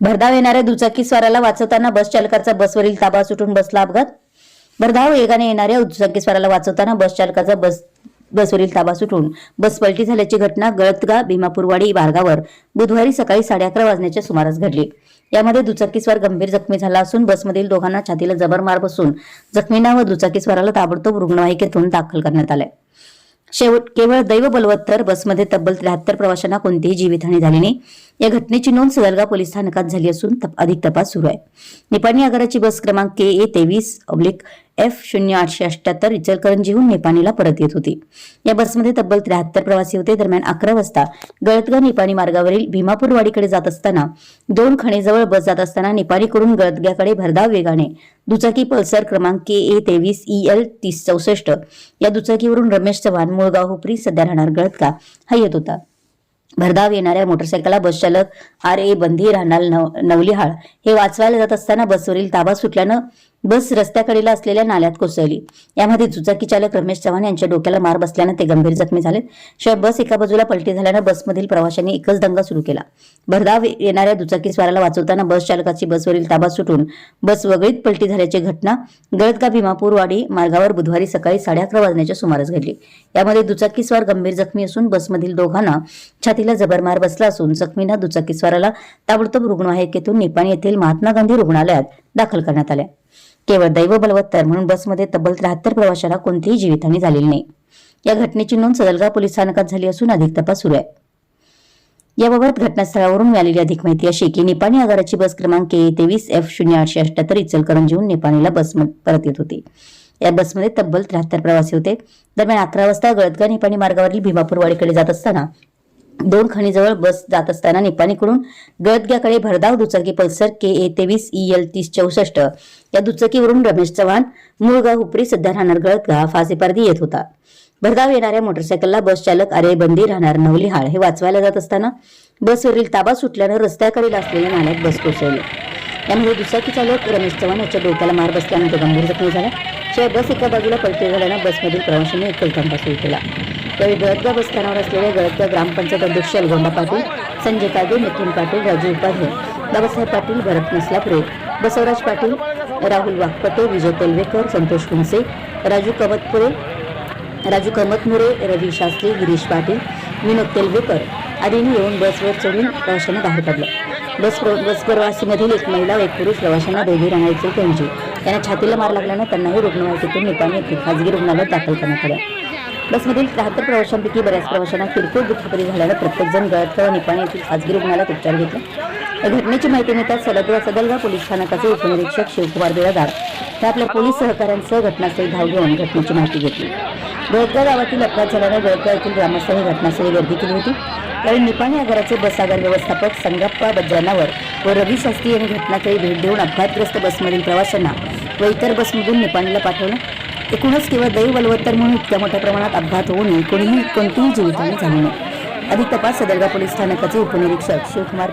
भरधाव येणाऱ्या दुचाकीस्वाराला वाचवताना बस चालकाचा बसवरील ताबा सुटून बसला अपघात. भरधाव वेगाने येणाऱ्या दुचाकीस्वाराला वाचवताना बस चालकाचा बस बसवरील ताबा सुटून बस पलटी झाल्याची घटना गळतगा भीमापूरवाडी मार्गावर बुधवारी सकाळी साडे अकरा वाजण्याच्या सुमारास घडली. यामध्ये दुचाकीस्वार गंभीर जखमी झाला असून बसमधील दोघांना छातीला जबर मार बसून जखमींना व दुचाकीस्वाराला ताबडतोब रुग्णवाहिकेतून दाखल करण्यात आलंय शेवट केवळ दैव बलवत्तर बसमध्ये तब्बल त्र्याहत्तर प्रवाशांना कोणतीही जीवितहानी झाली नाही. या घटनेची नोंद सदरगा पोलीस स्थानकात झाली असून अधिक तपास सुरू आहे. निपाणी आगाराची बस क्रमांक के ए तेवीस अब्लिक एफ शून्य आठशे अठ्याहत्तर इचलकरंजीहून निपाणीला परत येत होती. या बसमध्ये तब्बल त्र्याहत्तर प्रवासी होते. दरम्यान अकरा वाजता गळतगा निपाणी मार्गावरील भीमापूरवाडीकडे जात असताना दोन खणीजवळ बस जात असताना निपाणीकडून गळतग्याकडे भरधाव वेगाने दुचाकी पल्सर क्रमांक के ए तेवीस ई एल तीस चौसष्ट या दुचाकीवरून रमेश चव्हाण मुळगाव हुपरी सध्या राहणार गळतगा. हा येत होता. भरधाव येणाऱ्या मोटरसायकलला बस चालक आर ए बंधी राहणार नव- नवलिहाळ हे वाचवायला जात असताना बसवरील ताबा सुटल्यानं बस रस्त्याकडेला असलेल्या नाल्यात कोसळली. यामध्ये दुचाकी चालक रमेश चव्हाण यांच्या डोक्याला मार बसल्यानं ते गंभीर जखमी झालेत. शिवाय बस एका बाजूला पलटी झाल्यानं बसमधील प्रवाशांनी एकच दंगा सुरू केला. भरधाव येणाऱ्या दुचाकी स्वाराला वाचवताना बस चालकाची बसवरील ताबा सुटून बस वगळीत पलटी झाल्याची घटना गळदगा भीमापूरवाडी मार्गावर बुधवारी सकाळी साडे अकरा वाजण्याच्या सुमारास घडली. यामध्ये दुचाकीस्वार गंभीर जखमी असून बसमधील दोघांना छातीला जबर मार बसला असून जखमींना दुचाकी स्वाराला ताबडतोब रुग्णवाहिकेतून निपाणी येथील महात्मा गांधी रुग्णालयात दाखल करण्यात आल्या. केवळ दैव बलवत्तर म्हणून बसमध्ये तब्बल त्र्याहत्तर प्रवाशाला कोणतीही जीवितहानी झालेली नाही. या घटनेची नोंद सदलगाव पोलीस स्थानकात झाली असून अधिक तपास सुरू आहे. याबाबत घटनास्थळावरून मिळालेली अधिक माहिती अशी की निपाणी आगाराची बस क्रमांक ए तेवीस एफ शून्य आठशे अठ्याहत्तर इचलकरंजीहून निपाणीला बस परत येत होती. या बसमध्ये तब्बल त्र्याहत्तर प्रवासी होते. दरम्यान अकरा वाजता गळदगा निपाणी मार्गावरील भीमापूरवाडीकडे जात असताना दोन खणीजवळ बस जात असताना निपाणीकडून गळदग्याकडे भरधाव दुचाकी पल्सर के ए तेवीस ई एल तीस चौसष्ट. या दुचाकीवरून रमेश चव्हाण मुळगाव उपरी सध्या राहणार गळतगा फासेपारदी येत होता. भरधाव येणाऱ्या मोटरसायकलला बस चालक अरे बंदी राहणार नवलिहाळ हे वाचवायला जात असताना बसवरील ताबा सुटल्यानं रस्त्याकडील असलेल्या नाल्यात बस कोसळली. यामध्ये दुचाकी चालक रमेश चव्हाण याच्या डोक्याला मार बसल्यानंतर गंभीर जखमी झाला. शिवाय बस एका बाजूला पलटी झाल्यानं बसमधील प्रवाशांनी एकच दंगा सुरू केला. यावेळी गळतगा बसस्थानावर असलेले असलेल्या ग्रामपंचायत अध्यक्ष अलगोंडा पाटील संजय कागे मिथुन पाटील राजू उपाध्ये बाबासाहेब पाटील भरत नसलापुरे बसवराज पाटील राहुल वाघपटे विजय तेलवेकर संतोष कुंसे राजू कवतपुरे राजू कमतमुरे रवी शास्त्री गिरीश पाटील विनोद तेलवेकर आदींनी येऊन बसवर चढून प्रवाशांना बाहेर पडलं बस बस प्रवासीमधील एक महिला व एक पुरुष प्रवाशांना दोघी राहण्याची त्यांची. त्यांना छातीला मार लागल्यानं त्यांनाही रुग्णवाहिकेतून निपाणी येथील खाजगी रुग्णालयात दाखल करण्यात आलं. बसमधील त्र्याहत्तर प्रवाशांपैकी बऱ्याच प्रवाशांना किरकोळ दुखापती झाल्यानं प्रत्येकजण गळतळ निपाणी येथील खाजगी रुग्णालयात उपचार घेतले. या घटनेची माहिती मिळताच सदलगा सदलगा पोलीस स्थानकाचे उपनिरीक्षक शिवकुमार बिरादार हे आपल्या पोलीस सहकाऱ्यांसह घटनास्थळी धाव घेऊन घटनेची माहिती घेतली. गळतगाव गावातील अपघात झाल्यानं गळतगाव येथील ग्रामस्थांनी घटनास्थळी गर्दी केली होती. त्यावेळी निपाणी आगाराचे बस आगार व्यवस्थापक संगप्पा बज्रानावर व रवी शास्त्री यांनी घटनास्थळी भेट देऊन अपघातग्रस्त बसमधील प्रवाशांना व इतर बसमधून निपाणीला पाठवलं. एकूणच केवळ दैव बलवत्तर म्हणून इतक्या मोठ्या प्रमाणात अपघात होऊ नये कोणीही कोणतीही जीवितहानी झाली नाही. अधिक तपास सदरगा पोलीस स्थानकाचे उपनिरीक्षक शिवकुमार